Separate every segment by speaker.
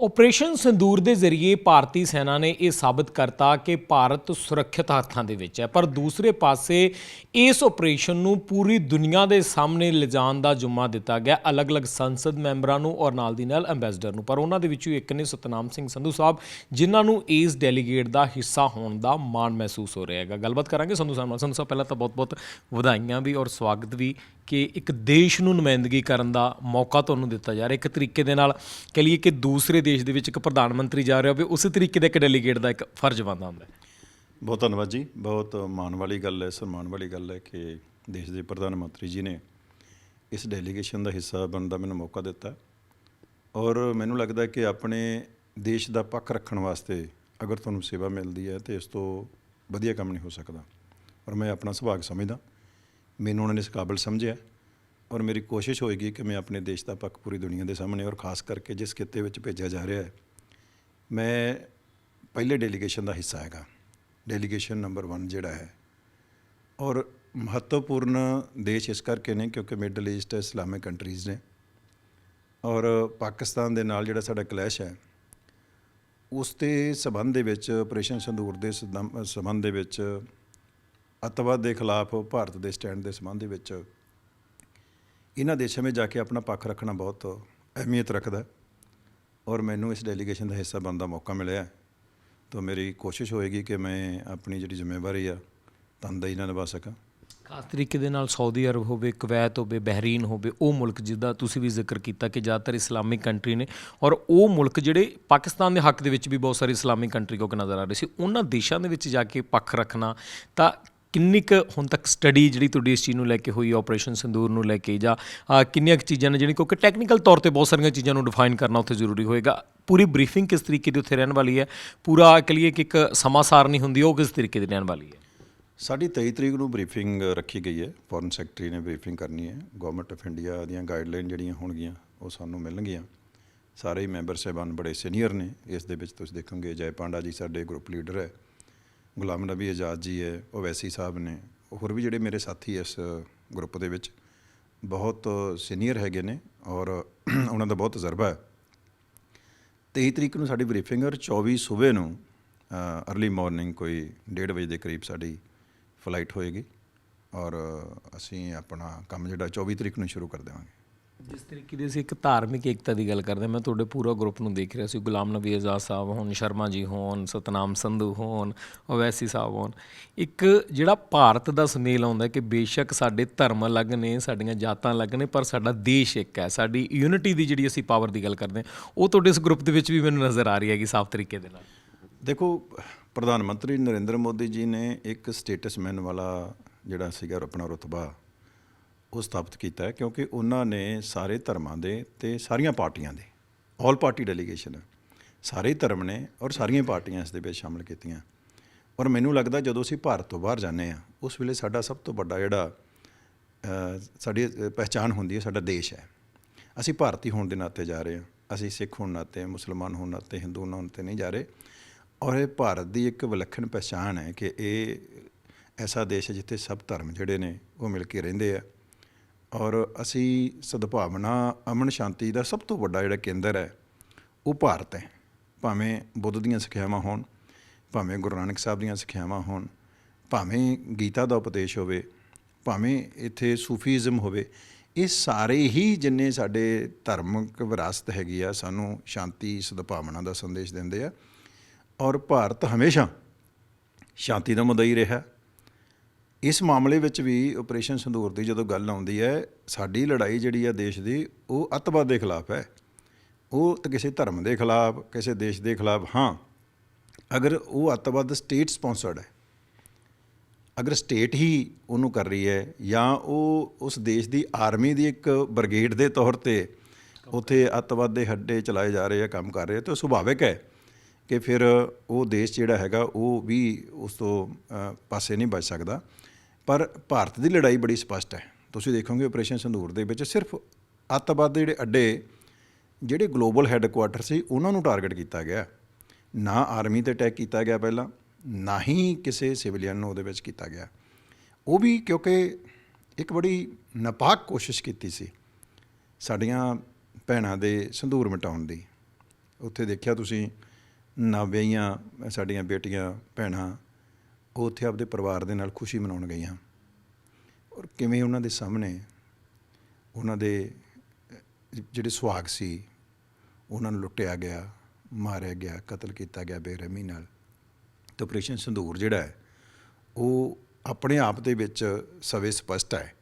Speaker 1: Operation sindoor ਦੇ ਜ਼ਰੀਏ ਭਾਰਤੀ ਸੈਨਾ ਨੇ ਇਹ ਸਾਬਤ ਕਰਤਾ ਕਿ ਭਾਰਤ ਸੁਰੱਖਿਅਤ ਹੱਥਾਂ ਦੇ ਵਿੱਚ ਹੈ, ਪਰ ਦੂਸਰੇ ਪਾਸੇ ਇਸ ਆਪਰੇਸ਼ਨ ਨੂੰ ਪੂਰੀ ਦੁਨੀਆ ਦੇ ਸਾਹਮਣੇ ਲਿਜਾਣ ਦਾ ਜੁਮਾ ਦਿੱਤਾ ਗਿਆ। ਅਲੱਗ-ਅਲੱਗ ਸੰਸਦ ਮੈਂਬਰਾਂ ਨੂੰ ਔਰ ਨਾਲ ਦੀ ਨਾਲ ਐਮਬੈਸਡਰ ਨੂੰ, ਪਰ ਉਹਨਾਂ ਦੇ ਵਿੱਚੋਂ ਇੱਕ ਨੇ ਸਤਨਾਮ ਸਿੰਘ ਸੰਧੂ ਸਾਹਿਬ, ਜਿਨ੍ਹਾਂ ਨੂੰ ਇਸ ਡੈਲੀਗੇਟ ਦਾ ਹਿੱਸਾ ਹੋਣ ਦਾ ਮਾਣ ਮਹਿਸੂਸ ਹੋ ਰਿਹਾ ਹੈਗਾ। ਗੱਲਬਾਤ ਕਰਾਂਗੇ ਸੰਧੂ ਸਾਹਿਬ ਨਾਲ। ਸੰਧੂ ਸਾਹਿਬ, ਪਹਿਲਾਂ ਤਾਂ ਬਹੁਤ-ਬਹੁਤ ਵਧਾਈਆਂ ਵੀ ਔਰ ਸਵਾਗਤ ਵੀ ਕਿ ਇੱਕ ਦੇਸ਼ ਨੂੰ ਨੁਮਾਇੰਦਗੀ ਕਰਨ ਦਾ ਮੌਕਾ ਤੁਹਾਨੂੰ ਦਿੱਤਾ ਜਾ ਰਿਹਾ। ਇੱਕ ਤਰੀਕੇ ਦੇ ਨਾਲ ਕਹ ਲਈਏ ਕਿ ਦੂਸਰੇ ਦੇਸ਼ ਦੇ ਵਿੱਚ ਇੱਕ ਪ੍ਰਧਾਨ ਮੰਤਰੀ ਜਾ ਰਿਹਾ ਹੋਵੇ, ਉਸੇ ਤਰੀਕੇ ਦਾ ਇੱਕ ਡੈਲੀਗੇਟ ਦਾ ਇੱਕ ਫਰਜ਼ ਬਣਦਾ ਹੁੰਦਾ ਹੈ।
Speaker 2: ਬਹੁਤ ਧੰਨਵਾਦ ਜੀ। ਬਹੁਤ ਮਾਣ ਵਾਲੀ ਗੱਲ ਹੈ, ਸਨਮਾਨ ਵਾਲੀ ਗੱਲ ਹੈ ਕਿ ਦੇਸ਼ ਦੇ ਪ੍ਰਧਾਨ ਮੰਤਰੀ ਜੀ ਨੇ ਇਸ ਡੈਲੀਗੇਸ਼ਨ ਦਾ ਹਿੱਸਾ ਬਣਨ ਦਾ ਮੈਨੂੰ ਮੌਕਾ ਦਿੱਤਾ। ਔਰ ਮੈਨੂੰ ਲੱਗਦਾ ਕਿ ਆਪਣੇ ਦੇਸ਼ ਦਾ ਪੱਖ ਰੱਖਣ ਵਾਸਤੇ ਅਗਰ ਤੁਹਾਨੂੰ ਸੇਵਾ ਮਿਲਦੀ ਹੈ, ਤੇ ਇਸ ਤੋਂ ਵਧੀਆ ਕੰਮ ਨਹੀਂ ਹੋ ਸਕਦਾ। ਔਰ ਮੈਂ ਆਪਣਾ ਸੁਭਾਗ ਸਮਝਦਾ। ਮੈਨੂੰ ਉਹਨਾਂ ਨੇ ਇਸ ਕਾਬਲ ਸਮਝਿਆ ਔਰ ਮੇਰੀ ਕੋਸ਼ਿਸ਼ ਹੋਏਗੀ ਕਿ ਮੈਂ ਆਪਣੇ ਦੇਸ਼ ਦਾ ਪੱਖ ਪੂਰੀ ਦੁਨੀਆ ਦੇ ਸਾਹਮਣੇ ਔਰ ਖਾਸ ਕਰਕੇ ਜਿਸ ਖਿੱਤੇ ਵਿੱਚ ਭੇਜਿਆ ਜਾ ਰਿਹਾ ਹੈ, ਮੈਂ ਪਹਿਲੇ ਡੈਲੀਗੇਸ਼ਨ ਦਾ ਹਿੱਸਾ ਹੈਗਾ। ਡੈਲੀਗੇਸ਼ਨ ਨੰਬਰ 1 ਜਿਹੜਾ ਹੈ। ਔਰ ਮਹੱਤਵਪੂਰਨ ਦੇਸ਼ ਇਸ ਕਰਕੇ ਨੇ ਕਿਉਂਕਿ ਮਿਡਲ ਈਸਟ ਇਸਲਾਮਿਕ ਕੰਟਰੀਜ਼ ਨੇ। ਔਰ ਪਾਕਿਸਤਾਨ ਦੇ ਨਾਲ ਜਿਹੜਾ ਸਾਡਾ ਕਲੈਸ਼ ਹੈ, ਉਸ ਦੇ ਸਬੰਧ ਦੇ ਵਿੱਚ ਆਪਰੇਸ਼ਨ ਸੰਦੂਰ ਦੇ ਸਦਮ- ਸਬੰਧ ਦੇ ਵਿੱਚ ਅੱਤਵਾਦ ਦੇ ਖਿਲਾਫ ਭਾਰਤ ਦੇ ਸਟੈਂਡ ਦੇ ਸੰਬੰਧ ਦੇ ਵਿੱਚ ਇਹਨਾਂ ਦੇਸ਼ਾਂ ਵਿੱਚ ਜਾ ਕੇ ਆਪਣਾ ਪੱਖ ਰੱਖਣਾ ਬਹੁਤ ਅਹਿਮੀਅਤ ਰੱਖਦਾ ਔਰ ਮੈਨੂੰ ਇਸ ਡੈਲੀਗੇਸ਼ਨ ਦਾ ਹਿੱਸਾ ਬਣਨ ਦਾ ਮੌਕਾ ਮਿਲਿਆ ਤਾਂ ਮੇਰੀ ਕੋਸ਼ਿਸ਼ ਹੋਏਗੀ ਕਿ ਮੈਂ ਆਪਣੀ ਜਿਹੜੀ ਜ਼ਿੰਮੇਵਾਰੀ ਆ ਤਨਦੇਹੀ ਨਾਲ ਨਿਭਾ ਸਕਾਂ।
Speaker 1: ਖਾਸ ਤਰੀਕੇ ਦੇ ਨਾਲ ਸਾਊਦੀ ਅਰਬ ਹੋਵੇ, ਕੁਵੈਤ ਹੋਵੇ, ਬਹਿਰੀਨ ਹੋਵੇ, ਉਹ ਮੁਲਕ ਜਿੱਦਾਂ ਤੁਸੀਂ ਵੀ ਜ਼ਿਕਰ ਕੀਤਾ ਕਿ ਜ਼ਿਆਦਾਤਰ ਇਸਲਾਮਿਕ ਕੰਟਰੀ ਨੇ ਔਰ ਉਹ ਮੁਲਕ ਜਿਹੜੇ ਪਾਕਿਸਤਾਨ ਦੇ ਹੱਕ ਦੇ ਵਿੱਚ ਵੀ ਬਹੁਤ ਸਾਰੇ ਇਸਲਾਮਿਕ ਕੰਟਰੀ ਕੋ ਨਜ਼ਰ ਆ ਰਹੇ ਸੀ, ਉਹਨਾਂ ਦੇਸ਼ਾਂ ਦੇ ਵਿੱਚ ਜਾ ਕੇ ਪੱਖ ਰੱਖਣਾ ਤਾਂ ਕਿੰਨੀ ਕੁ ਹੁਣ ਤੱਕ ਸਟੱਡੀ ਜਿਹੜੀ ਤੁਹਾਡੀ ਇਸ ਚੀਜ਼ ਨੂੰ ਲੈ ਕੇ ਹੋਈ ਆਪਰੇਸ਼ਨ ਸੰਦੂਰ ਨੂੰ ਲੈ ਕੇ ਜਾਂ ਕਿੰਨੀਆਂ ਕੁ ਚੀਜ਼ਾਂ ਨੇ ਜਿਹੜੀ ਕਿਉਂਕਿ ਟੈਕਨੀਕਲ ਤੌਰ ਤੇ ਬਹੁਤ ਸਾਰੀਆਂ ਚੀਜ਼ਾਂ ਨੂੰ ਡਿਫਾਈਨ ਕਰਨਾ ਉੱਥੇ ਜ਼ਰੂਰੀ ਹੋਏਗਾ। ਪੂਰੀ ਬਰੀਫਿੰਗ ਕਿਸ ਤਰੀਕੇ ਦੀ ਉੱਥੇ ਰਹਿਣ ਵਾਲੀ ਹੈ? ਪੂਰਾ ਕਲੀਏ ਕਿ ਇੱਕ ਸਮਾਸਾਰ ਨਹੀਂ ਹੁੰਦੀ, ਉਹ ਕਿਸ ਤਰੀਕੇ ਦੀ ਰਹਿਣ ਵਾਲੀ ਹੈ?
Speaker 2: ਸਾਡੀ 23 ਤਰੀਕ ਨੂੰ ਬਰੀਫਿੰਗ ਰੱਖੀ ਗਈ ਹੈ। ਫੋਰਨ ਸੈਕਟਰੀ ਨੇ ਬਰੀਫਿੰਗ ਕਰਨੀ ਹੈ। ਗਵਰਨਮੈਂਟ ਆਫ ਇੰਡੀਆ ਦੀਆਂ ਗਾਈਡਲਾਈਨ ਜਿਹੜੀਆਂ ਹੋਣਗੀਆਂ, ਉਹ ਸਾਨੂੰ ਮਿਲਣਗੀਆਂ। ਸਾਰੇ ਹੀ ਮੈਂਬਰ ਸਾਹਿਬਾਨ ਬੜੇ ਸੀਨੀਅਰ ਨੇ। ਇਸ ਦੇ ਵਿੱਚ ਤੁਸੀਂ ਦੇਖੋਗੇ, ਜੈ ਪਾਂਡਾ ਜੀ ਸਾਡੇ ਗਰੁੱਪ ਲੀਡਰ ਹੈ। ਗੁਲਾਮ ਨਬੀ ਆਜ਼ਾਦ ਜੀ ਹੈ ਓਵੈਸੀ ਸਾਹਿਬ ਨੇ ਹੋਰ ਵੀ ਜਿਹੜੇ ਮੇਰੇ ਸਾਥੀ ਇਸ ਗਰੁੱਪ ਦੇ ਵਿੱਚ ਬਹੁਤ ਸੀਨੀਅਰ ਹੈਗੇ ਨੇ ਔਰ ਉਹਨਾਂ ਦਾ ਬਹੁਤ ਤਜਰਬਾ ਹੈ। 23 ਤਰੀਕ ਨੂੰ ਸਾਡੀ ਬਰੀਫਿੰਗ ਔਰ 24 ਸਵੇਰ ਨੂੰ ਅਰਲੀ ਮਾਰਨਿੰਗ ਕੋਈ 1:30 ਵਜੇ ਦੇ ਕਰੀਬ ਸਾਡੀ ਫਲਾਈਟ ਹੋਏਗੀ ਔਰ ਅਸੀਂ ਆਪਣਾ ਕੰਮ ਜਿਹੜਾ 24 ਤਰੀਕ ਨੂੰ ਸ਼ੁਰੂ ਕਰ ਦੇਵਾਂਗੇ।
Speaker 1: ਜਿਸ ਤਰੀਕੇ ਦੀ ਅਸੀਂ ਇੱਕ ਧਾਰਮਿਕ ਏਕਤਾ ਦੀ ਗੱਲ ਕਰਦੇ ਹਾਂ, ਮੈਂ ਤੁਹਾਡੇ ਪੂਰਾ ਗਰੁੱਪ ਨੂੰ ਦੇਖ ਰਿਹਾ ਸੀ। ਗੁਲਾਮ ਨਬੀ ਆਜ਼ਾਦ ਸਾਹਿਬ ਹੋਣ ਸ਼ਰਮਾ ਜੀ ਹੋਣ ਸਤਨਾਮ ਸੰਧੂ ਹੋਣ ਓਵੈਸੀ ਸਾਹਿਬ ਹੋਣ। ਇੱਕ ਜਿਹੜਾ ਭਾਰਤ ਦਾ ਸੁਮੇਲ ਆਉਂਦਾ ਕਿ ਬੇਸ਼ੱਕ ਸਾਡੇ ਧਰਮ ਅਲੱਗ ਨੇ ਸਾਡੀਆਂ ਜਾਤਾਂ ਅਲੱਗ ਨੇ ਪਰ ਸਾਡਾ ਦੇਸ਼ ਇੱਕ ਹੈ। ਸਾਡੀ ਯੂਨਿਟੀ ਦੀ ਜਿਹੜੀ ਅਸੀਂ ਪਾਵਰ ਦੀ ਗੱਲ ਕਰਦੇ ਹਾਂ ਉਹ ਤੁਹਾਡੇ ਇਸ ਗਰੁੱਪ ਦੇ ਵਿੱਚ ਵੀ ਮੈਨੂੰ ਨਜ਼ਰ ਆ ਰਹੀ ਹੈਗੀ ਸਾਫ਼ ਤਰੀਕੇ ਦੇ ਨਾਲ।
Speaker 2: ਦੇਖੋ ਪ੍ਰਧਾਨ ਮੰਤਰੀ ਨਰਿੰਦਰ ਮੋਦੀ ਜੀ ਨੇ ਇੱਕ ਸਟੇਟਸਮੈਨ ਵਾਲਾ ਜਿਹੜਾ ਸੀਗਾ ਆਪਣਾ ਰੁਤਬਾ ਉਹ ਸਥਾਪਿਤ ਕੀਤਾ ਹੈ ਕਿਉਂਕਿ ਉਹਨਾਂ ਨੇ ਸਾਰੇ ਧਰਮਾਂ ਦੇ ਤੇ ਸਾਰੀਆਂ ਪਾਰਟੀਆਂ ਦੇ ਆਲ ਪਾਰਟੀ ਡੈਲੀਗੇਸ਼ਨ ਸਾਰੇ ਧਰਮ ਨੇ ਔਰ ਸਾਰੀਆਂ ਪਾਰਟੀਆਂ ਇਸ ਦੇ ਵਿੱਚ ਸ਼ਾਮਲ ਕੀਤੀਆਂ। ਔਰ ਮੈਨੂੰ ਲੱਗਦਾ ਜਦੋਂ ਅਸੀਂ ਭਾਰਤ ਤੋਂ ਬਾਹਰ ਜਾਂਦੇ ਆ ਉਸ ਵੇਲੇ ਸਾਡਾ ਸਭ ਤੋਂ ਵੱਡਾ ਜਿਹੜਾ ਸਾਡੀ ਅ, ਪਹਿਚਾਣ ਹੁੰਦੀ ਹੈ ਸਾਡਾ ਦੇਸ਼ ਹੈ। ਅਸੀਂ ਭਾਰਤੀ ਹੋਣ ਦੇ ਨਾਤੇ ਜਾ ਰਹੇ ਹਾਂ ਅਸੀਂ ਸਿੱਖ ਹੋਣ ਨਾਤੇ ਮੁਸਲਮਾਨ ਹੋਣ ਨਾਤੇ ਹਿੰਦੂ ਹੋਣ ਨਾਤੇ ਨਹੀਂ ਜਾ ਰਹੇ। ਔਰ ਇਹ ਭਾਰਤ ਦੀ ਇੱਕ ਵਿਲੱਖਣ ਪਛਾਣ ਹੈ ਕਿ ਇਹ ਐਸਾ ਦੇਸ਼ ਹੈ ਜਿੱਥੇ ਸਭ ਧਰਮ ਜਿਹੜੇ ਨੇ ਉਹ ਮਿਲ ਕੇ ਰਹਿੰਦੇ ਆ। ਔਰ ਅਸੀਂ ਸਦਭਾਵਨਾ, ਅਮਨ ਸ਼ਾਂਤੀ ਦਾ ਸਭ ਤੋਂ ਵੱਡਾ ਜਿਹੜਾ ਕੇਂਦਰ ਹੈ, ਉਹ ਭਾਰਤ ਹੈ। ਭਾਵੇਂ ਬੁੱਧ ਦੀਆਂ ਸਿੱਖਿਆਵਾਂ ਹੋਣ, ਭਾਵੇਂ ਗੁਰੂ ਨਾਨਕ ਸਾਹਿਬ ਦੀਆਂ ਸਿੱਖਿਆਵਾਂ ਹੋਣ, ਭਾਵੇਂ ਗੀਤਾ ਦਾ ਉਪਦੇਸ਼ ਹੋਵੇ, ਭਾਵੇਂ ਇੱਥੇ ਸੂਫੀਜ਼ਮ ਹੋਵੇ, ਇਹ ਸਾਰੇ ਹੀ ਜਿੰਨੇ ਸਾਡੇ ਧਾਰਮਿਕ ਵਿਰਾਸਤ ਹੈਗੀ ਆ, ਸਾਨੂੰ ਸ਼ਾਂਤੀ, ਸਦਭਾਵਨਾ ਦਾ ਸੰਦੇਸ਼ ਦਿੰਦੇ ਆ। ਔਰ ਭਾਰਤ ਹਮੇਸ਼ਾ ਸ਼ਾਂਤੀ ਦਾ ਮੁੱਦਾ ਹੀ ਰਿਹਾ। ਇਸ ਮਾਮਲੇ ਵਿੱਚ ਵੀ ਆਪਰੇਸ਼ਨ ਸੰਦੂਰ ਦੀ ਜਦੋਂ ਗੱਲ ਆਉਂਦੀ ਹੈ, ਸਾਡੀ ਲੜਾਈ ਜਿਹੜੀ ਆ ਦੇਸ਼ ਦੀ, ਉਹ ਅੱਤਵਾਦ ਦੇ ਖਿਲਾਫ ਹੈ। ਉਹ ਤਾਂ ਕਿਸੇ ਧਰਮ ਦੇ ਖਿਲਾਫ, ਕਿਸੇ ਦੇਸ਼ ਦੇ ਖਿਲਾਫ, ਹਾਂ। ਅਗਰ ਉਹ ਅੱਤਵਾਦ ਸਟੇਟ ਸਪਾਂਸਰਡ ਹੈ, ਅਗਰ ਸਟੇਟ ਹੀ ਉਹਨੂੰ ਕਰ ਰਹੀ ਹੈ, ਜਾਂ ਉਹ ਉਸ ਦੇਸ਼ ਦੀ ਆਰਮੀ ਦੀ ਇੱਕ ਬ੍ਰਿਗੇਡ ਦੇ ਤੌਰ ਤੇ ਉੱਥੇ ਅੱਤਵਾਦ ਦੇ ਹੱਡੇ ਚਲਾਏ ਜਾ ਰਹੇ ਆ ਕੰਮ ਕਰ ਰਹੇ ਆ ਤਾਂ ਸੁਭਾਵਿਕ ਹੈ ਕਿ ਫਿਰ ਉਹ ਦੇਸ਼ ਜਿਹੜਾ ਹੈਗਾ, ਉਹ ਵੀ ਉਸ ਤੋਂ ਪਾਸੇ ਨਹੀਂ ਬਚ ਸਕਦਾ। ਪਰ ਭਾਰਤ ਦੀ ਲੜਾਈ ਬੜੀ ਸਪਸ਼ਟ ਹੈ। ਤੁਸੀਂ ਦੇਖੋਗੇ ਆਪਰੇਸ਼ਨ ਸੰਧੂਰ ਦੇ ਵਿੱਚ ਸਿਰਫ ਅੱਤਵਾਦ ਦੇ ਜਿਹੜੇ ਅੱਡੇ, ਜਿਹੜੇ ਗਲੋਬਲ ਹੈੱਡਕੁਆਟਰ ਸੀ, ਉਹਨਾਂ ਨੂੰ ਟਾਰਗੇਟ ਕੀਤਾ ਗਿਆ। ਨਾ ਆਰਮੀ ਤੇ ਅਟੈਕ ਕੀਤਾ ਗਿਆ ਪਹਿਲਾਂ, ਨਾ ਹੀ ਕਿਸੇ ਸਿਵਲੀਅਨ ਨੂੰ ਉਹਦੇ ਵਿੱਚ ਕੀਤਾ ਗਿਆ। ਉਹ ਵੀ ਕਿਉਂਕਿ ਇੱਕ ਬੜੀ ਨਾਪਾਕ ਕੋਸ਼ਿਸ਼ ਕੀਤੀ ਸੀ ਸਾਡੀਆਂ ਭੈਣਾਂ ਦੇ ਸੰਧੂਰ ਮਿਟਾਉਣ ਦੀ। ਉੱਥੇ ਦੇਖਿਆ ਤੁਸੀਂ ਨਵਿਆਹੀਆਂ ਸਾਡੀਆਂ ਬੇਟੀਆਂ, ਭੈਣਾਂ ਉਹ ਉੱਥੇ ਆਪਦੇ ਪਰਿਵਾਰ ਦੇ ਨਾਲ ਖੁਸ਼ੀ ਮਨਾਉਣ ਗਈਆਂ। ਔਰ ਕਿਵੇਂ ਉਹਨਾਂ ਦੇ ਸਾਹਮਣੇ ਉਹਨਾਂ ਦੇ, ਜਿਹੜੇ ਸੁਹਾਗ ਸੀ, ਉਹਨਾਂ ਨੂੰ ਲੁੱਟਿਆ ਗਿਆ, ਮਾਰਿਆ ਗਿਆ, ਕਤਲ ਕੀਤਾ ਗਿਆ ਬੇਰਹਿਮੀ ਨਾਲ। ਤੇ ਆਪਰੇਸ਼ਨ ਸੰਧੂਰ ਜਿਹੜਾ ਹੈ, ਉਹ ਆਪਣੇ ਆਪ ਦੇ ਵਿੱਚ ਸਵੇ ਸਪਸ਼ਟ ਹੈ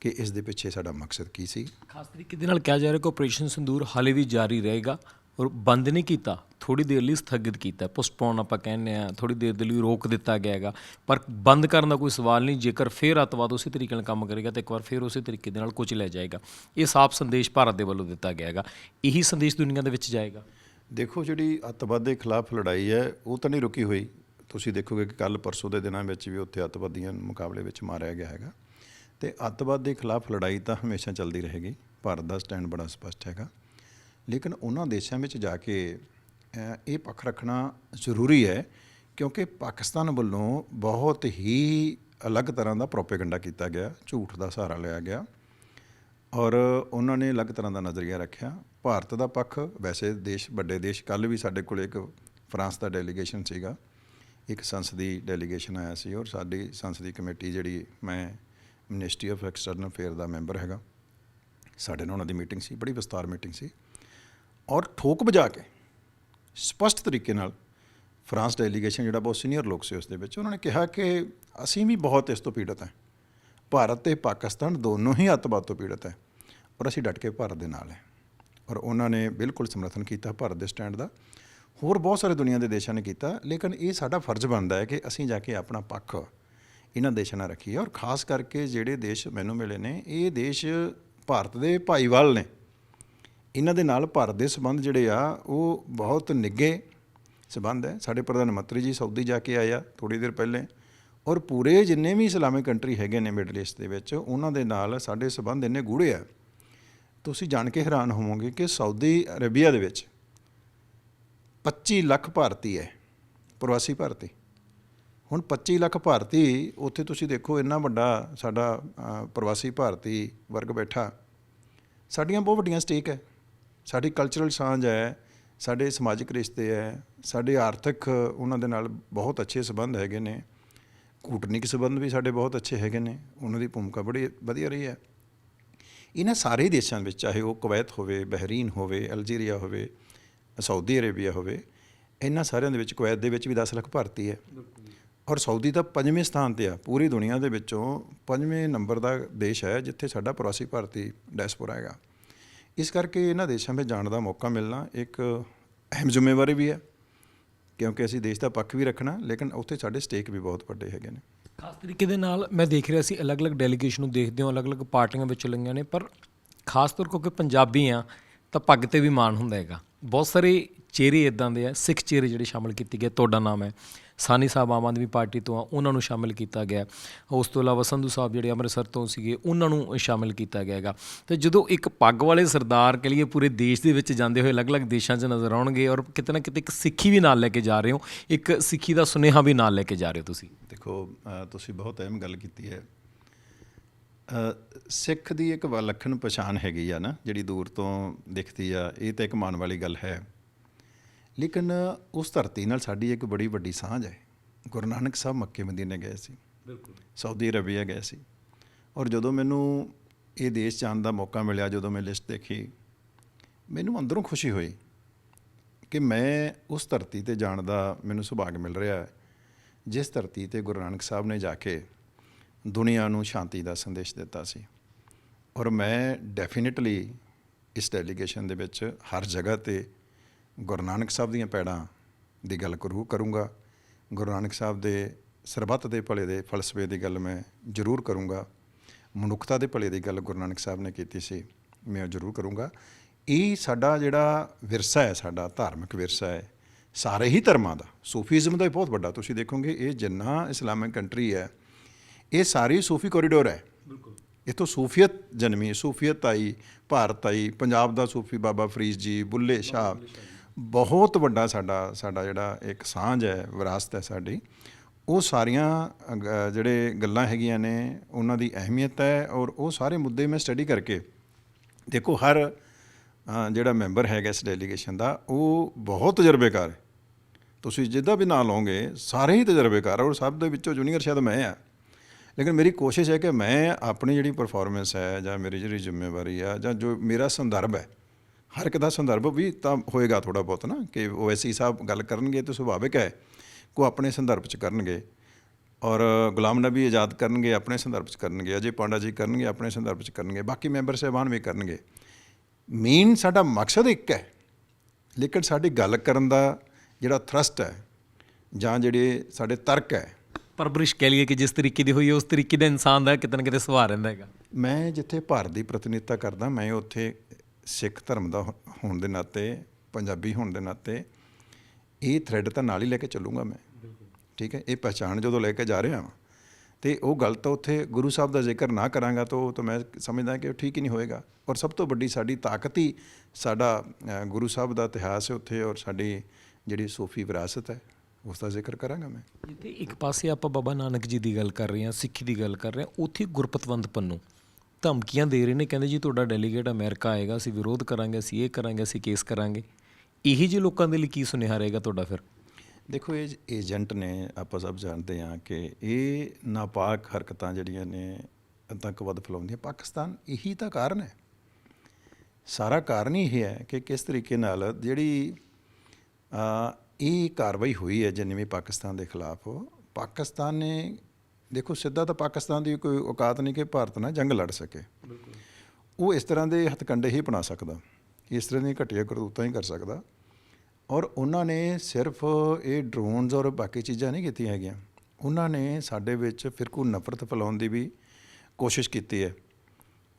Speaker 2: ਕਿ ਇਸ ਦੇ ਪਿੱਛੇ ਸਾਡਾ ਮਕਸਦ ਕੀ ਸੀ।
Speaker 1: ਖਾਸ ਤਰੀਕੇ ਦੇ ਨਾਲ ਕਿਹਾ ਜਾ ਰਿਹਾ ਕਿ ਆਪਰੇਸ਼ਨ ਸੰਦੂਰ ਹਾਲੇ ਵੀ ਜਾਰੀ ਰਹੇਗਾ। ਬੰਦ ਨਹੀਂ ਕੀਤਾ ਥੋੜੀ ਦੇਰ ਲਈ ਸਥਗਿਤ ਕੀਤਾ ਪੋਸਟਪੋਨ ਆਪਾਂ ਕਹਿੰਦੇ ਆ ਥੋੜੀ ਦੇਰ ਦੇ ਲਈ ਰੋਕ ਦਿੱਤਾ ਗਿਆ ਹੈਗਾ। ਪਰ ਬੰਦ ਕਰਨ ਦਾ ਕੋਈ ਸਵਾਲ ਨਹੀਂ, ਜੇਕਰ ਫੇਰ ਅੱਤਵਾਦ ਉਸੇ ਤਰੀਕੇ ਨਾਲ ਕੰਮ ਕਰੇਗਾ ਤਾਂ ਇੱਕ ਵਾਰ ਫੇਰ ਉਸੇ ਤਰੀਕੇ ਦੇ ਨਾਲ ਕੁਝ ਲੈ ਜਾਏਗਾ। ਇਹ ਸਾਫ਼ ਸੰਦੇਸ਼ ਭਾਰਤ ਦੇ ਵੱਲੋਂ ਦਿੱਤਾ ਗਿਆ ਹੈਗਾ। ਇਹੀ ਸੰਦੇਸ਼ ਦੁਨੀਆ ਦੇ ਵਿੱਚ ਜਾਏਗਾ।
Speaker 2: ਦੇਖੋ ਜਿਹੜੀ ਅੱਤਵਾਦ ਦੇ ਖਿਲਾਫ ਲੜਾਈ ਹੈ, ਉਹ ਤਾਂ ਨਹੀਂ ਰੁਕੀ ਹੋਈ। ਤੁਸੀਂ ਦੇਖੋਗੇ ਕਿ ਕੱਲ ਪਰਸੋਂ ਦੇ ਦਿਨਾਂ ਵਿੱਚ ਵੀ ਉੱਥੇ ਅੱਤਵਾਦੀਆਂ ਨੂੰ ਮੁਕਾਬਲੇ ਵਿੱਚ ਮਾਰਿਆ ਗਿਆ ਹੈਗਾ। ਤੇ ਅੱਤਵਾਦ ਦੇ ਖਿਲਾਫ ਲੜਾਈ ਤਾਂ ਹਮੇਸ਼ਾ ਚੱਲਦੀ ਰਹੇਗੀ। ਭਾਰਤ ਦਾ ਸਟੈਂਡ ਬੜਾ ਸਪਸ਼ਟ ਹੈਗਾ। ਲੇਕਿਨ ਉਹਨਾਂ ਦੇਸ਼ਾਂ ਵਿੱਚ ਜਾ ਕੇ ਇਹ ਪੱਖ ਰੱਖਣਾ ਜ਼ਰੂਰੀ ਹੈ ਕਿਉਂਕਿ ਪਾਕਿਸਤਾਨ ਵੱਲੋਂ ਬਹੁਤ ਹੀ ਅਲੱਗ ਤਰ੍ਹਾਂ ਦਾ ਪ੍ਰੋਪੇਗੈਂਡਾ ਕੀਤਾ ਗਿਆ, ਝੂਠ ਦਾ ਸਹਾਰਾ ਲਿਆ ਗਿਆ ਔਰ ਉਹਨਾਂ ਨੇ ਅਲੱਗ ਤਰ੍ਹਾਂ ਦਾ ਨਜ਼ਰੀਆ ਰੱਖਿਆ। ਭਾਰਤ ਦਾ ਪੱਖ, ਵੈਸੇ ਦੇਸ਼, ਵੱਡੇ ਦੇਸ਼ ਕੱਲ ਵੀ ਸਾਡੇ ਕੋਲ ਇੱਕ ਫਰਾਂਸ ਦਾ ਡੈਲੀਗੇਸ਼ਨ ਸੀਗਾ, ਇੱਕ ਸੰਸਦੀ ਡੈਲੀਗੇਸ਼ਨ ਆਇਆ ਸੀ ਔਰ ਸਾਡੀ ਸੰਸਦੀ ਕਮੇਟੀ ਜਿਹੜੀ ਮੈਂ ਮਿਨਿਸਟਰੀ ਆਫ ਐਕਸਟਰਨਲ ਅਫੇਅਰ ਦਾ ਮੈਂਬਰ ਹੈਗਾ, ਸਾਡੇ ਨਾਲ ਉਹਨਾਂ ਦੀ ਮੀਟਿੰਗ ਸੀ, ਬੜੀ ਵਿਸਤਾਰ ਮੀਟਿੰਗ ਸੀ। ਔਰ ਠੋਕ ਵਜਾ ਕੇ ਸਪਸ਼ਟ ਤਰੀਕੇ ਨਾਲ ਫਰਾਂਸ ਡੈਲੀਗੇਸ਼ਨ ਜਿਹੜਾ ਬਹੁਤ ਸੀਨੀਅਰ ਲੋਕ ਸੀ ਉਸ ਦੇ ਵਿੱਚ, ਉਹਨਾਂ ਨੇ ਕਿਹਾ ਕਿ ਅਸੀਂ ਵੀ ਬਹੁਤ ਇਸ ਤੋਂ ਪੀੜਤ ਹਾਂ। ਭਾਰਤ ਤੇ ਪਾਕਿਸਤਾਨ ਦੋਨੋਂ ਹੀ ਅੱਤਵਾਦ ਤੋਂ ਪੀੜਤ ਹੈ ਔਰ ਅਸੀਂ ਡਟ ਕੇ ਭਾਰਤ ਦੇ ਨਾਲ ਹੈ। ਔਰ ਉਹਨਾਂ ਨੇ ਬਿਲਕੁਲ ਸਮਰਥਨ ਕੀਤਾ ਭਾਰਤ ਦੇ ਸਟੈਂਡ ਦਾ। ਹੋਰ ਬਹੁਤ ਸਾਰੇ ਦੁਨੀਆ ਦੇ ਦੇਸ਼ਾਂ ਨੇ ਕੀਤਾ, ਲੇਕਿਨ ਇਹ ਸਾਡਾ ਫਰਜ਼ ਬਣਦਾ ਹੈ ਕਿ ਅਸੀਂ ਜਾ ਕੇ ਆਪਣਾ ਪੱਖ ਇਹਨਾਂ ਦੇਸ਼ਾਂ ਨਾਲ ਰੱਖੀਏ ਔਰ ਖਾਸ ਕਰਕੇ ਜਿਹੜੇ ਦੇਸ਼ ਮੈਨੂੰ ਮਿਲੇ ਨੇ, ਇਹ ਦੇਸ਼ ਭਾਰਤ ਦੇ ਭਾਈਵਾਲ ਨੇ। ਇਹਨਾਂ ਦੇ ਨਾਲ ਭਾਰਤ ਦੇ ਸਬੰਧ ਜਿਹੜੇ ਆ, ਉਹ ਬਹੁਤ ਨਿੱਘੇ ਸਬੰਧ ਹੈ। ਸਾਡੇ ਪ੍ਰਧਾਨ ਮੰਤਰੀ ਜੀ ਸਾਊਦੀ ਜਾ ਕੇ ਆਏ ਆ ਥੋੜੀ ਦੇਰ ਪਹਿਲੇ ਔਰ ਪੂਰੇ ਜਿੰਨੇ ਵੀ ਇਸਲਾਮਿਕ ਕੰਟਰੀ ਹੈਗੇ ਨੇ ਮਿਡਲ ਈਸਟ ਦੇ ਵਿੱਚ, ਉਹਨਾਂ ਦੇ ਨਾਲ ਸਾਡੇ ਸਬੰਧ ਇੰਨੇ ਗੂੜੇ ਆ। ਤੁਸੀਂ ਜਾਣ ਕੇ ਹੈਰਾਨ ਹੋਵੋਗੇ ਕਿ ਸਾਊਦੀ ਅਰੇਬੀਆ ਦੇ ਵਿੱਚ 25 ਲੱਖ ਭਾਰਤੀ ਹੈ, ਪ੍ਰਵਾਸੀ ਭਾਰਤੀ। ਹੁਣ 25 ਲੱਖ ਭਾਰਤੀ, ਉੱਥੇ ਤੁਸੀਂ ਦੇਖੋ ਇੰਨਾ ਵੱਡਾ ਸਾਡਾ ਪ੍ਰਵਾਸੀ ਭਾਰਤੀ ਵਰਗ ਬੈਠਾ। ਸਾਡੀਆਂ ਬਹੁਤ ਵੱਡੀਆਂ ਸਟੇਕ ਹੈ। ਸਾਡੀ ਕਲਚਰਲ ਸਾਂਝ ਹੈ, ਸਾਡੇ ਸਮਾਜਿਕ ਰਿਸ਼ਤੇ ਹੈ, ਸਾਡੇ ਆਰਥਿਕ ਉਹਨਾਂ ਦੇ ਨਾਲ ਬਹੁਤ ਅੱਛੇ ਸਬੰਧ ਹੈਗੇ ਨੇ। ਕੂਟਨੀਕ ਸਬੰਧ ਵੀ ਸਾਡੇ ਬਹੁਤ ਅੱਛੇ ਹੈਗੇ ਨੇ, ਉਹਨਾਂ ਦੀ ਭੂਮਿਕਾ ਬੜੀ ਵਧੀਆ ਰਹੀ ਹੈ। ਇਹਨਾਂ ਸਾਰੇ ਦੇਸ਼ਾਂ ਵਿੱਚ ਚਾਹੇ ਉਹ ਕੁਵੈਤ ਹੋਵੇ, ਬਹਿਰੀਨ ਹੋਵੇ, ਅਲਜੀਰੀਆ ਹੋਵੇ, ਸਾਊਦੀ ਅਰੇਬੀਆ ਹੋਵੇ, ਇਹਨਾਂ ਸਾਰਿਆਂ ਦੇ ਵਿੱਚ ਕੁਵੈਤ ਦੇ ਵਿੱਚ ਵੀ 10 ਲੱਖ ਭਾਰਤੀ ਹੈ। ਔਰ ਸਾਊਦੀ ਤਾਂ ਪੰਜਵੇਂ ਸਥਾਨ ਤੇ ਆ, ਪੂਰੀ ਦੁਨੀਆ ਦੇ ਵਿੱਚੋਂ ਪੰਜਵੇਂ ਨੰਬਰ ਦਾ ਦੇਸ਼ ਹੈ, ਜਿੱਥੇ ਸਾਡਾ ਪ੍ਰਵਾਸੀ ਭਾਰਤੀ ਡੈਸਪੋਰਾ ਹੈਗਾ। ਇਸ ਕਰਕੇ ਇਹਨਾਂ ਦੇਸ਼ਾਂ ਵਿੱਚ ਜਾਣ ਦਾ ਮੌਕਾ ਮਿਲਣਾ ਇੱਕ ਅਹਿਮ ਜ਼ਿੰਮੇਵਾਰੀ ਵੀ ਹੈ, ਕਿਉਂਕਿ ਅਸੀਂ ਦੇਸ਼ ਦਾ ਪੱਖ ਵੀ ਰੱਖਣਾ, ਲੇਕਿਨ ਉੱਥੇ ਸਾਡੇ ਸਟੇਕ ਵੀ ਬਹੁਤ ਵੱਡੇ ਹੈਗੇ ਨੇ।
Speaker 1: ਖਾਸ ਤਰੀਕੇ ਦੇ ਨਾਲ ਮੈਂ ਦੇਖ ਰਿਹਾ ਸੀ ਅਲੱਗ-ਅਲੱਗ ਡੈਲੀਗੇਸ਼ਨ ਨੂੰ ਦੇਖਦੇ ਹਾਂ ਅਲੱਗ-ਅਲੱਗ ਪਾਰਟੀਆਂ ਵਿੱਚ ਲੰਗੀਆਂ ਨੇ, ਪਰ ਖਾਸ ਤੌਰ ਕਿਉਂਕਿ ਪੰਜਾਬੀ ਆ, ਤਾਂ ਪੱਗ ਤੇ ਵੀ ਮਾਣ ਹੁੰਦਾ ਹੈਗਾ। ਬਹੁਤ ਸਾਰੇ ਚਿਹਰੇ ਇਦਾਂ ਦੇ ਆ, ਸਿੱਖ ਚਿਹਰੇ ਜਿਹੜੇ ਸ਼ਾਮਲ ਕੀਤੇ ਗਏ, ਤੁਹਾਡਾ ਨਾਮ ਹੈ। ਸਾਨੀ ਸਾਹਿਬ ਆਮ ਆਦਮੀ ਪਾਰਟੀ ਤੋਂ ਆ, ਉਹਨਾਂ ਨੂੰ ਸ਼ਾਮਿਲ ਕੀਤਾ ਗਿਆ। ਉਸ ਤੋਂ ਇਲਾਵਾ ਸੰਧੂ ਸਾਹਿਬ ਜਿਹੜੇ ਅੰਮ੍ਰਿਤਸਰ ਤੋਂ ਸੀਗੇ, ਉਹਨਾਂ ਨੂੰ ਸ਼ਾਮਿਲ ਕੀਤਾ ਗਿਆ ਹੈਗਾ। ਤੇ ਜਦੋਂ ਇੱਕ ਪੱਗ ਵਾਲੇ ਸਰਦਾਰ ਕਹ ਲਈਏ ਪੂਰੇ ਦੇਸ਼ ਦੇ ਵਿੱਚ ਜਾਂਦੇ ਹੋਏ ਅਲੱਗ-ਅਲੱਗ ਦੇਸ਼ਾਂ 'ਚ ਨਜ਼ਰ ਆਉਣਗੇ ਔਰ ਕਿਤੇ ਨਾ ਕਿਤੇ ਇੱਕ ਸਿੱਖੀ ਵੀ ਨਾਲ ਲੈ ਕੇ ਜਾ ਰਹੇ ਹੋ, ਇੱਕ ਸਿੱਖੀ ਦਾ ਸੁਨੇਹਾ ਵੀ ਨਾਲ ਲੈ ਕੇ ਜਾ ਰਹੇ ਹੋ ਤੁਸੀਂ।
Speaker 2: ਦੇਖੋ ਤੁਸੀਂ ਬਹੁਤ ਅਹਿਮ ਗੱਲ ਕੀਤੀ ਹੈ। ਸਿੱਖ ਦੀ ਇੱਕ ਵਿਲੱਖਣ ਪਛਾਣ ਹੈਗੀ ਆ ਨਾ, ਜਿਹੜੀ ਦੂਰ ਤੋਂ ਦਿਖਦੀ ਆ, ਇਹ ਤਾਂ ਇੱਕ ਮਾਣ ਵਾਲੀ ਗੱਲ ਹੈ। ਲੇਕਿਨ ਉਸ ਧਰਤੀ ਨਾਲ ਸਾਡੀ ਇੱਕ ਬੜੀ ਵੱਡੀ ਸਾਂਝ ਹੈ। ਗੁਰੂ ਨਾਨਕ ਸਾਹਿਬ ਮੱਕੇ ਮਦੀਨੇ ਗਏ ਸੀ।
Speaker 1: ਬਿਲਕੁਲ।
Speaker 2: ਸਾਊਦੀ ਅਰਬੀਆ ਗਏ ਸੀ। ਔਰ ਜਦੋਂ ਮੈਨੂੰ ਇਹ ਦੇਸ਼ ਜਾਣ ਦਾ ਮੌਕਾ ਮਿਲਿਆ ਜਦੋਂ ਮੈਂ ਲਿਸਟ ਦੇਖੀ ਮੈਨੂੰ ਅੰਦਰੋਂ ਖੁਸ਼ੀ ਹੋਈ ਕਿ ਮੈਂ ਉਸ ਧਰਤੀ ਤੇ ਜਾਣ ਦਾ ਮੈਨੂੰ ਸੁਭਾਗ ਮਿਲ ਰਿਹਾ ਹੈ ਜਿਸ ਧਰਤੀ ਤੇ ਗੁਰੂ ਨਾਨਕ ਸਾਹਿਬ ਨੇ ਜਾ ਕੇ ਦੁਨੀਆ ਨੂੰ ਸ਼ਾਂਤੀ ਦਾ ਸੰਦੇਸ਼ ਦਿੱਤਾ ਸੀ। ਔਰ ਮੈਂ ਡੈਫੀਨਿਟਲੀ ਇਸ ਡੈਲੀਗੇਸ਼ਨ ਦੇ ਵਿੱਚ ਹਰ ਜਗ੍ਹਾ ਤੇ ਗੁਰੂ ਨਾਨਕ ਸਾਹਿਬ ਦੀਆਂ ਪੈੜਾਂ ਦੀ ਗੱਲ ਕਰੂ ਕਰੂੰਗਾ। ਗੁਰੂ ਨਾਨਕ ਸਾਹਿਬ ਦੇ ਸਰਬੱਤ ਦੇ ਭਲੇ ਦੇ ਫਲਸਫੇ ਦੀ ਗੱਲ ਮੈਂ ਜ਼ਰੂਰ ਕਰੂੰਗਾ। ਮਨੁੱਖਤਾ ਦੇ ਭਲੇ ਦੀ ਗੱਲ ਗੁਰੂ ਨਾਨਕ ਸਾਹਿਬ ਨੇ ਕੀਤੀ ਸੀ ਮੈਂ ਜ਼ਰੂਰ ਕਰੂੰਗਾ। ਇਹ ਸਾਡਾ ਜਿਹੜਾ ਵਿਰਸਾ ਹੈ ਸਾਡਾ ਧਾਰਮਿਕ ਵਿਰਸਾ ਹੈ ਸਾਰੇ ਹੀ ਧਰਮਾਂ ਦਾ ਸੂਫੀਜ਼ਮ ਦਾ ਵੀ ਬਹੁਤ ਵੱਡਾ। ਤੁਸੀਂ ਦੇਖੋਗੇ ਇਹ ਜਿੰਨਾ ਇਸਲਾਮਿਕ ਕੰਟਰੀ ਹੈ ਇਹ ਸਾਰੀ ਸੂਫੀ ਕੋਰੀਡੋਰ ਹੈ।
Speaker 1: ਬਿਲਕੁਲ।
Speaker 2: ਇਥੋਂ ਸੂਫੀਅਤ ਜਨਮੀ ਸੂਫੀਅਤ ਆਈ ਭਾਰਤ ਆਈ ਪੰਜਾਬ ਦਾ ਸੂਫੀ ਬਾਬਾ ਫਰੀਦ ਜੀ ਬੁੱਲੇ ਸ਼ਾਹ ਬਹੁਤ ਵੱਡਾ ਸਾਡਾ ਸਾਡਾ ਜਿਹੜਾ ਇੱਕ ਸਾਂਝ ਹੈ, ਵਿਰਾਸਤ ਹੈ ਸਾਡੀ, ਉਹ ਸਾਰੀਆਂ, ਅਗ- ਜਿਹੜੇ ਗੱਲਾਂ ਹੈਗੀਆਂ ਨੇ, ਉਹਨਾਂ ਦੀ ਅਹਿਮੀਅਤ ਹੈ ਔਰ ਉਹ ਸਾਰੇ ਮੁੱਦੇ ਮੈਂ ਸਟੱਡੀ ਕਰਕੇ ਦੇਖੋ ਹਰ ਜਿਹੜਾ ਮੈਂਬਰ ਹੈਗਾ ਇਸ ਡੈਲੀਗੇਸ਼ਨ ਦਾ, ਉਹ ਬਹੁਤ ਤਜਰਬੇਕਾਰ ਹੈ। ਤੁਸੀਂ ਜਿੱਦਾਂ ਵੀ ਨਾਂ ਲਓਗੇ, ਸਾਰੇ ਹੀ ਤਜਰਬੇਕਾਰ ਔਰ ਸਭ ਦੇ ਵਿੱਚੋਂ ਜੂਨੀਅਰ ਸ਼ਾਇਦ ਮੈਂ ਆ ਲੇਕਿਨ ਮੇਰੀ ਕੋਸ਼ਿਸ਼ ਹੈ ਕਿ ਮੈਂ ਆਪਣੀ ਜਿਹੜੀ ਪਰਫਾਰਮੈਂਸ ਹੈ ਜਾਂ ਮੇਰੀ ਜਿਹੜੀ ਜ਼ਿੰਮੇਵਾਰੀ ਆ ਜਾਂ ਜੋ ਮੇਰਾ ਸੰਦਰਭ ਹੈ ਹਰ ਇੱਕ ਦਾ ਸੰਦਰਭ ਵੀ ਤਾਂ ਹੋਏਗਾ ਥੋੜਾ ਬਹੁਤ ਨਾ ਕਿ ਓਐਸਸੀ ਸਾਹਿਬ ਗੱਲ ਕਰਨਗੇ ਤਾਂ ਸੁਭਾਵਿਕ ਹੈ ਕੋ ਆਪਣੇ ਸੰਦਰਭ ਚ ਕਰਨਗੇ। ਔਰ ਗੁਲਾਮ ਨਬੀ ਆਜ਼ਾਦ ਕਰਨਗੇ ਆਪਣੇ ਸੰਦਰਭ ਚ ਕਰਨਗੇ ਅਜੇ ਪਾਂਡਾ ਜੀ ਕਰਨਗੇ ਆਪਣੇ ਸੰਦਰਭ ਚ ਕਰਨਗੇ ਬਾਕੀ ਮੈਂਬਰ ਸਾਹਿਬਾਨ ਵੀ ਕਰਨਗੇ। ਮੇਨ ਸਾਡਾ ਮਕਸਦ ਇੱਕ ਹੈ ਲੇਕਿਨ ਸਾਡੀ ਗੱਲ ਕਰਨ ਦਾ ਜਿਹੜਾ ਥਰਸਟ ਹੈ ਜਾਂ ਜਿਹੜੇ ਸਾਡੇ ਤਰਕ ਹੈ।
Speaker 1: ਪਰਵਰਿਸ਼ ਕਹਿ ਲਈਏ ਕਿ ਜਿਸ ਤਰੀਕੇ ਦੀ ਹੋਈ ਹੈ ਉਸ ਤਰੀਕੇ ਦਾ ਇਨਸਾਨ ਦਾ ਕਿਤੇ ਨਾ ਕਿਤੇ ਸੁਭਾਅ ਰਹਿੰਦਾ ਹੈਗਾ।
Speaker 2: ਮੈਂ ਜਿੱਥੇ ਭਾਰਤ ਦੀ ਪ੍ਰਤੀਨਿਧਤਾ ਕਰਦਾ ਮੈਂ ਉੱਥੇ ਸਿੱਖ ਧਰਮ ਦਾ ਹੋ- ਹੋਣ ਦੇ ਨਾਤੇ, ਪੰਜਾਬੀ ਹੋਣ ਦੇ ਨਾਤੇ, ਇਹ ਥ੍ਰੈਡ ਤਾਂ ਨਾਲ ਹੀ ਲੈ ਕੇ ਚੱਲੂੰਗਾ ਮੈਂ। ਠੀਕ ਹੈ? ਇਹ ਪਹਿਚਾਣ ਜਦੋਂ ਲੈ ਕੇ ਜਾ ਰਿਹਾ ਹਾਂ ਤੇ ਉਹ ਗੱਲ ਤਾਂ ਉੱਥੇ ਗੁਰੂ ਸਾਹਿਬ ਦਾ ਜ਼ਿਕਰ ਨਾ ਕਰਾਂਗਾ ਤਾਂ ਉਹ ਤਾਂ ਮੈਂ ਸਮਝਦਾ ਕਿ ਉਹ ਠੀਕ ਹੀ ਨਹੀਂ ਹੋਏਗਾ। ਔਰ ਸਭ ਤੋਂ ਵੱਡੀ ਸਾਡੀ ਤਾਕਤ ਹੀ ਸਾਡਾ ਗੁਰੂ ਸਾਹਿਬ ਦਾ ਇਤਿਹਾਸ ਹੈ ਉੱਥੇ ਔਰ ਸਾਡੀ ਜਿਹੜੀ ਸੂਫੀ ਵਿਰਾਸਤ ਹੈ, ਉਸ ਦਾ ਜ਼ਿਕਰ ਕਰਾਂਗਾ ਮੈਂ।
Speaker 1: ਜਿੱਥੇ ਇੱਕ ਪਾਸੇ ਆਪਾਂ ਬਾਬਾ ਨਾਨਕ ਜੀ ਦੀ ਗੱਲ ਕਰ ਰਹੇ ਹਾਂ, ਸਿੱਖੀ ਦੀ ਗੱਲ ਕਰ ਰਹੇ ਹਾਂ, ਉੱਥੇ ਗੁਰਪਤਵੰਦ ਪੰਨੂ ਧਮਕੀਆਂ ਦੇ ਰਹੇ ਨੇ, ਕਹਿੰਦੇ ਜੀ ਤੁਹਾਡਾ ਡੈਲੀਗੇਟ ਅਮਰੀਕਾ ਆਏਗਾ, ਅਸੀਂ ਵਿਰੋਧ ਕਰਾਂਗੇ, ਅਸੀਂ ਇਹ ਕਰਾਂਗੇ, ਅਸੀਂ ਕੇਸ ਕਰਾਂਗੇ। ਇਹੀ ਜਿਹੇ ਲੋਕਾਂ ਦੇ ਲਈ ਕੀ ਸੁਨੇਹਾ ਰਹੇਗਾ ਤੁਹਾਡਾ ਫਿਰ?
Speaker 2: ਦੇਖੋ, ਇਹ ਏਜੰਟ ਨੇ, ਆਪਾਂ ਸਭ ਜਾਣਦੇ ਹਾਂ ਕਿ ਇਹ ਨਾਪਾਕ ਹਰਕਤਾਂ ਜਿਹੜੀਆਂ ਨੇ, ਆਤੰਕਵਾਦ ਫੈਲਾਉਂਦੀਆਂ, ਪਾਕਿਸਤਾਨ ਇਹੀ ਤਾਂ ਕਾਰਨ ਹੈ। ਸਾਰਾ ਕਾਰਨ ਹੀ ਇਹ ਹੈ ਕਿ ਕਿਸ ਤਰੀਕੇ ਨਾਲ ਜਿਹੜੀ ਇਹ ਕਾਰਵਾਈ ਹੋਈ ਹੈ, ਜਿੰਨੇ ਵੀ ਪਾਕਿਸਤਾਨ ਦੇ ਖਿਲਾਫ ਪਾਕਿਸਤਾਨ ਨੇ ਦੇਖੋ, ਸਿੱਧਾ ਤਾਂ ਪਾਕਿਸਤਾਨ ਦੀ ਕੋਈ ਔਕਾਤ ਨਹੀਂ ਕਿ ਭਾਰਤ ਨਾਲ ਜੰਗ ਲੜ ਸਕੇ। ਉਹ ਇਸ ਤਰ੍ਹਾਂ ਦੇ ਹਥਕੰਡੇ ਹੀ ਬਣਾ ਸਕਦਾ। ਇਸ ਤਰ੍ਹਾਂ ਦੀਆਂ ਘਟੀਆ ਕਰਤੂਤਾਂ ਹੀ ਕਰ ਸਕਦਾ। ਔਰ ਉਹਨਾਂ ਨੇ ਸਿਰਫ ਇਹ ਡਰੋਨਸ ਔਰ ਬਾਕੀ ਚੀਜ਼ਾਂ ਨਹੀਂ ਕੀਤੀਆਂ ਹੈਗੀਆਂ। ਉਹਨਾਂ ਨੇ ਸਾਡੇ ਵਿੱਚ ਫਿਰਕੂ ਨਫ਼ਰਤ ਫੈਲਾਉਣ ਦੀ ਵੀ ਕੋਸ਼ਿਸ਼ ਕੀਤੀ ਹੈ।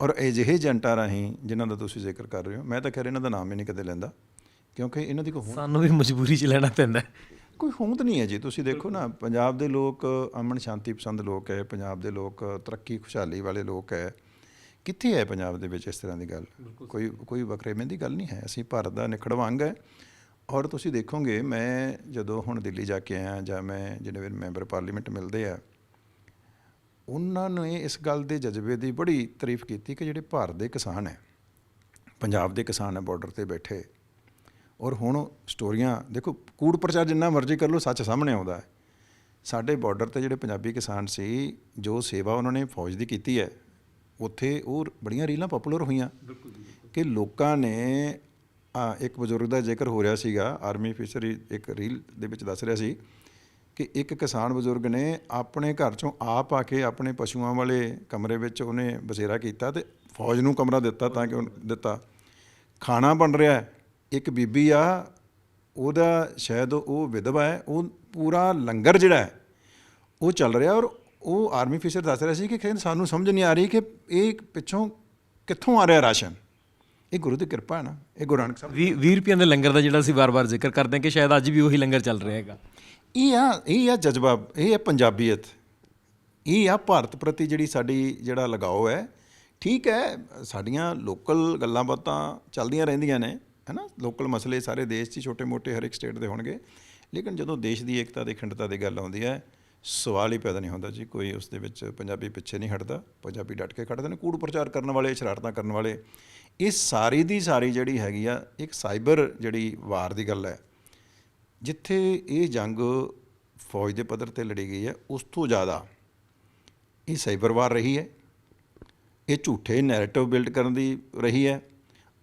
Speaker 2: ਔਰ ਅਜਿਹੇ ਏਜੰਟਾਂ ਰਾਹੀਂ ਜਿਨ੍ਹਾਂ ਦਾ ਤੁਸੀਂ ਜ਼ਿਕਰ ਕਰ ਰਹੇ ਹੋ, ਮੈਂ ਤਾਂ ਖੈਰ ਇਹਨਾਂ ਦਾ ਨਾਮ ਹੀ ਨਹੀਂ ਕਦੇ ਲੈਂਦਾ, ਕਿਉਂਕਿ ਇਹਨਾਂ ਦੀ ਕੋਈ
Speaker 1: ਸਾਨੂੰ ਵੀ ਮਜਬੂਰੀ 'ਚ ਲੈਣਾ ਪੈਂਦਾ
Speaker 2: ਕੋਈ ਹੋਂਦ ਨਹੀਂ ਹੈ ਜੀ। ਤੁਸੀਂ ਦੇਖੋ ਨਾ ਪੰਜਾਬ ਦੇ ਲੋਕ ਅਮਨ ਸ਼ਾਂਤੀ ਪਸੰਦ ਲੋਕ ਹੈ ਪੰਜਾਬ ਦੇ ਲੋਕ ਤਰੱਕੀ ਖੁਸ਼ਹਾਲੀ ਵਾਲੇ ਲੋਕ ਹੈ। ਕਿੱਥੇ ਹੈ ਪੰਜਾਬ ਦੇ ਵਿੱਚ ਇਸ ਤਰ੍ਹਾਂ ਦੀ ਗੱਲ? ਕੋਈ ਕੋਈ ਵਖਰੇਵੇਂ ਦੀ ਗੱਲ ਨਹੀਂ ਹੈ। ਅਸੀਂ ਭਾਰਤ ਦਾ ਨਿਖੜਵਾਂ ਅੰਗ ਹੈ। ਔਰ ਤੁਸੀਂ ਦੇਖੋਗੇ ਮੈਂ ਜਦੋਂ ਹੁਣ ਦਿੱਲੀ ਜਾ ਕੇ ਆਇਆ ਜਾਂ ਮੈਂ ਜਿਹੜੇ ਮੇਰੇ ਮੈਂਬਰ ਪਾਰਲੀਮੈਂਟ ਮਿਲਦੇ ਆ ਉਹਨਾਂ ਨੇ ਇਸ ਗੱਲ ਦੇ ਜਜ਼ਬੇ ਦੀ ਬੜੀ ਤਾਰੀਫ ਕੀਤੀ ਕਿ ਜਿਹੜੇ ਭਾਰਤ ਦੇ ਕਿਸਾਨ ਹੈ ਪੰਜਾਬ ਦੇ ਕਿਸਾਨ ਹੈ ਬਾਰਡਰ ਤੇ ਬੈਠੇ ਔਰ ਹੁਣ ਸਟੋਰੀਆਂ ਦੇਖੋ ਕੂੜ ਪ੍ਰਚਾਰ ਜਿੰਨਾ ਮਰਜ਼ੀ ਕਰ ਲਓ ਸੱਚ ਸਾਹਮਣੇ ਆਉਂਦਾ ਹੈ। ਸਾਡੇ ਬਾਰਡਰ ਤੇ ਜਿਹੜੇ ਪੰਜਾਬੀ ਕਿਸਾਨ ਸੀ ਜੋ ਸੇਵਾ ਉਹਨਾਂ ਨੇ ਫੌਜ ਦੀ ਕੀਤੀ ਹੈ ਉੱਥੇ ਉਹ ਬੜੀਆਂ ਰੀਲਾਂ ਪਪੂਲਰ ਹੋਈਆਂ ਕਿ ਲੋਕਾਂ ਨੇ ਆ ਇੱਕ ਬਜ਼ੁਰਗ ਦਾ ਜ਼ਿਕਰ ਹੋ ਰਿਹਾ ਸੀਗਾ ਆਰਮੀ ਅਫੀਸਰ ਇੱਕ ਰੀਲ ਦੇ ਵਿੱਚ ਦੱਸ ਰਿਹਾ ਸੀ ਕਿ ਇੱਕ ਕਿਸਾਨ ਬਜ਼ੁਰਗ ਨੇ ਆਪਣੇ ਘਰ ਚੋਂ ਆਪ ਆ ਕੇ ਆਪਣੇ ਪਸ਼ੂਆਂ ਵਾਲੇ ਕਮਰੇ ਵਿੱਚ ਉਹਨੇ ਬਸੇਰਾ ਕੀਤਾ ਤੇ ਫੌਜ ਨੂੰ ਕਮਰਾ ਦਿੱਤਾ ਤਾਂ ਕਿ ਉਹ ਦਿੱਤਾ। ਖਾਣਾ ਬਣ ਰਿਹਾ ਹੈ। ਇੱਕ ਬੀਬੀ ਆ ਉਹਦਾ ਸ਼ਾਇਦ ਉਹ ਵਿਧਵਾ ਹੈ ਉਹ ਪੂਰਾ ਲੰਗਰ ਜਿਹੜਾ ਹੈ ਉਹ ਚੱਲ ਰਿਹਾ ਔਰ ਉਹ ਆਰਮੀ ਅਫੀਸਰ ਦੱਸ ਰਿਹਾ ਸੀ ਕਿ ਕਹਿੰਦੇ ਸਾਨੂੰ ਸਮਝ ਨਹੀਂ ਆ ਰਹੀ ਕਿ ਇਹ ਪਿੱਛੋਂ ਕਿੱਥੋਂ ਆ ਰਿਹਾ ਰਾਸ਼ਨ। ਇਹ ਗੁਰੂ ਦੀ ਕਿਰਪਾ ਹੈ ਨਾ ਇਹ ਗੁਰੂ ਨਾਨਕ ਸਾਹਿਬ
Speaker 1: ਵੀਹ 20 ਰੁਪਈਆਂ ਦੇ ਲੰਗਰ ਦਾ ਜਿਹੜਾ ਅਸੀਂ ਵਾਰ-ਵਾਰ ਜ਼ਿਕਰ ਕਰਦੇ ਹਾਂ ਕਿ ਸ਼ਾਇਦ ਅੱਜ ਵੀ ਉਹੀ ਲੰਗਰ ਚੱਲ ਰਿਹਾ ਹੈਗਾ।
Speaker 2: ਇਹ ਆ ਇਹ ਆ ਜਜ਼ਬਾ ਇਹ ਹੈ ਪੰਜਾਬੀਅਤ ਇਹ ਆ ਭਾਰਤ ਪ੍ਰਤੀ ਜਿਹੜੀ ਸਾਡੀ ਜਿਹੜਾ ਲਗਾਓ ਹੈ ਠੀਕ ਹੈ ਸਾਡੀਆਂ ਲੋਕਲ ਗੱਲਾਂ ਬਾਤਾਂ ਚੱਲਦੀਆਂ ਰਹਿੰਦੀਆਂ ਨੇ ਹੈਨਾ? ਲੋਕਲ ਮਸਲੇ ਸਾਰੇ ਦੇਸ਼ 'ਚ ਛੋਟੇ-ਮੋਟੇ ਹਰ ਇੱਕ ਸਟੇਟ ਦੇ ਹੋਣਗੇ। ਲੇਕਿਨ ਜਦੋਂ ਦੇਸ਼ ਦੀ ਏਕਤਾ ਦੀ ਅਖੰਡਤਾ ਦੀ ਗੱਲ ਆਉਂਦੀ ਹੈ, ਸਵਾਲ ਹੀ ਪੈਦਾ ਨਹੀਂ ਹੁੰਦਾ ਜੀ। ਕੋਈ ਉਸ ਦੇ ਵਿੱਚ ਪੰਜਾਬੀ ਪਿੱਛੇ ਨਹੀਂ ਹਟਦਾ। ਪੰਜਾਬੀ ਡਟ ਕੇ ਖੜਦੇ ਨੇ, ਕੂੜ ਪ੍ਰਚਾਰ ਕਰਨ ਵਾਲੇ, ਸ਼ਰਾਰਤਾਂ ਕਰਨ ਵਾਲੇ। ਇਹ ਸਾਰੀ ਦੀ ਸਾਰੀ ਜਿਹੜੀ ਹੈਗੀ ਆ, ਇੱਕ ਸਾਈਬਰ ਜਿਹੜੀ ਵਾਰ ਦੀ ਗੱਲ ਹੈ, ਜਿੱਥੇ ਇਹ ਜੰਗ ਫੌਜ ਦੇ ਪੱਧਰ ਤੇ ਲੜੀ ਗਈ ਹੈ, ਉਸ ਤੋਂ ਜ਼ਿਆਦਾ ਇਹ ਸਾਈਬਰ ਵਾਰ ਰਹੀ ਹੈ। ਇਹ ਝੂਠੇ ਨੈਰੇਟਿਵ ਬਿਲਡ ਕਰਨ ਦੀ ਰਹੀ ਹੈ।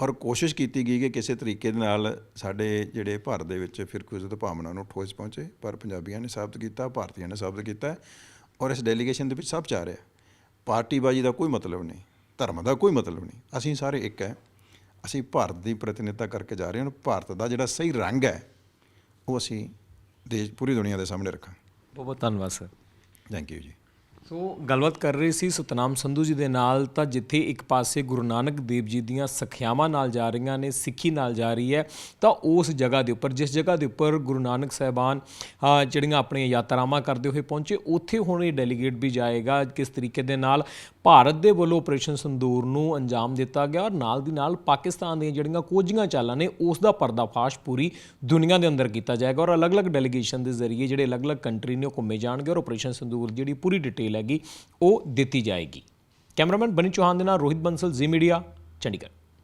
Speaker 2: ਔਰ ਕੋਸ਼ਿਸ਼ ਕੀਤੀ ਗਈ ਕਿ ਕਿਸੇ ਤਰੀਕੇ ਦੇ ਨਾਲ ਸਾਡੇ ਜਿਹੜੇ ਭਾਰਤ ਦੇ ਵਿੱਚ ਫਿਰਕੂ ਇੱਜ਼ਤ ਭਾਵਨਾ ਨੂੰ ਠੋਸ ਪਹੁੰਚੇ ਪਰ ਪੰਜਾਬੀਆਂ ਨੇ ਸਾਬਤ ਕੀਤਾ ਭਾਰਤੀਆਂ ਨੇ ਸਾਬਤ ਕੀਤਾ ਔਰ ਇਸ ਡੈਲੀਗੇਸ਼ਨ ਦੇ ਵਿੱਚ ਸਭ ਚਾਹ ਰਿਹਾ। ਪਾਰਟੀਬਾਜ਼ੀ ਦਾ ਕੋਈ ਮਤਲਬ ਨਹੀਂ ਧਰਮ ਦਾ ਕੋਈ ਮਤਲਬ ਨਹੀਂ। ਅਸੀਂ ਸਾਰੇ ਇੱਕ ਹੈ। ਅਸੀਂ ਭਾਰਤ ਦੀ ਪ੍ਰਤੀਨਿਧਤਾ ਕਰਕੇ ਜਾ ਰਹੇ ਹਾਂ ਭਾਰਤ ਦਾ ਜਿਹੜਾ ਸਹੀ ਰੰਗ ਹੈ ਉਹ ਅਸੀਂ ਦੇਸ਼ ਪੂਰੀ ਦੁਨੀਆ ਦੇ ਸਾਹਮਣੇ ਰੱਖਾਂ
Speaker 1: ਬਹੁਤ ਬਹੁਤ ਧੰਨਵਾਦ ਸਰ।
Speaker 2: ਥੈਂਕ ਯੂ ਜੀ।
Speaker 1: ਸੋ ਗੱਲਬਾਤ ਕਰ ਰਹੇ ਸੀ ਸਤਨਾਮ ਸੰਧੂ ਜੀ ਦੇ ਨਾਲ, ਤਾਂ ਜਿੱਥੇ ਇੱਕ ਪਾਸੇ ਗੁਰੂ ਨਾਨਕ ਦੇਵ ਜੀ ਦੀਆਂ ਸਖਿਆਵਾਂ ਨਾਲ ਜਾ ਰਹੀਆਂ ਨੇ, ਸਿੱਖੀ ਨਾਲ ਜਾ ਰਹੀ ਹੈ, ਤਾਂ ਉਸ ਜਗ੍ਹਾ ਦੇ ਉੱਪਰ, ਜਿਸ ਜਗ੍ਹਾ ਦੇ ਉੱਪਰ ਗੁਰੂ ਨਾਨਕ ਸਾਹਿਬਾਨ ਜਿਹੜੀਆਂ ਆਪਣੀਆਂ ਯਾਤਰਾਵਾਂ ਕਰਦੇ ਹੋਏ ਪਹੁੰਚੇ, ਉੱਥੇ ਹੁਣ ਇਹ ਡੈਲੀਗੇਟ ਵੀ ਜਾਏਗਾ, ਕਿਸ ਤਰੀਕੇ ਦੇ ਨਾਲ? ਭਾਰਤ ਦੇ ਵੱਲੋਂ ਆਪਰੇਸ਼ਨ ਸੰਦੂਰ ਨੂੰ ਅੰਜਾਮ ਦਿੱਤਾ ਗਿਆ ਔਰ ਨਾਲ ਦੀ ਨਾਲ ਪਾਕਿਸਤਾਨ ਦੀਆਂ ਜਿਹੜੀਆਂ ਕੋਝੀਆਂ ਚਾਲਾਂ ਨੇ, ਉਸ ਦਾ ਪਰਦਾਫਾਸ਼ ਪੂਰੀ ਦੁਨੀਆ ਦੇ ਅੰਦਰ ਕੀਤਾ ਜਾਏਗਾ ਔਰ ਅਲੱਗ-ਅਲੱਗ ਡੈਲੀਗੇਸ਼ਨ ਦੇ ਜ਼ਰੀਏ ਜਿਹੜੇ ਅਲੱਗ-ਅਲੱਗ ਕੰਟਰੀ ਨੇ ਉਹ ਘੁੰਮੇ ਜਾਣਗੇ ਔਰ ਆਪਰੇਸ਼ਨ ਸੰਦੂਰ ਦੀ ਜਿਹੜੀ ਪੂਰੀ ਡਿਟੇਲ ਹੈਗੀ, ਉਹ ਦਿੱਤੀ ਜਾਏਗੀ। ਕੈਮਰਾਮੈਨ ਬਨੀ ਚੌਹਾਨ ਦੇ ਨਾਲ ਰੋਹਿਤ ਬੰਸਲ, ਜ਼ੀ ਮੀਡੀਆ, ਚੰਡੀਗੜ੍ਹ।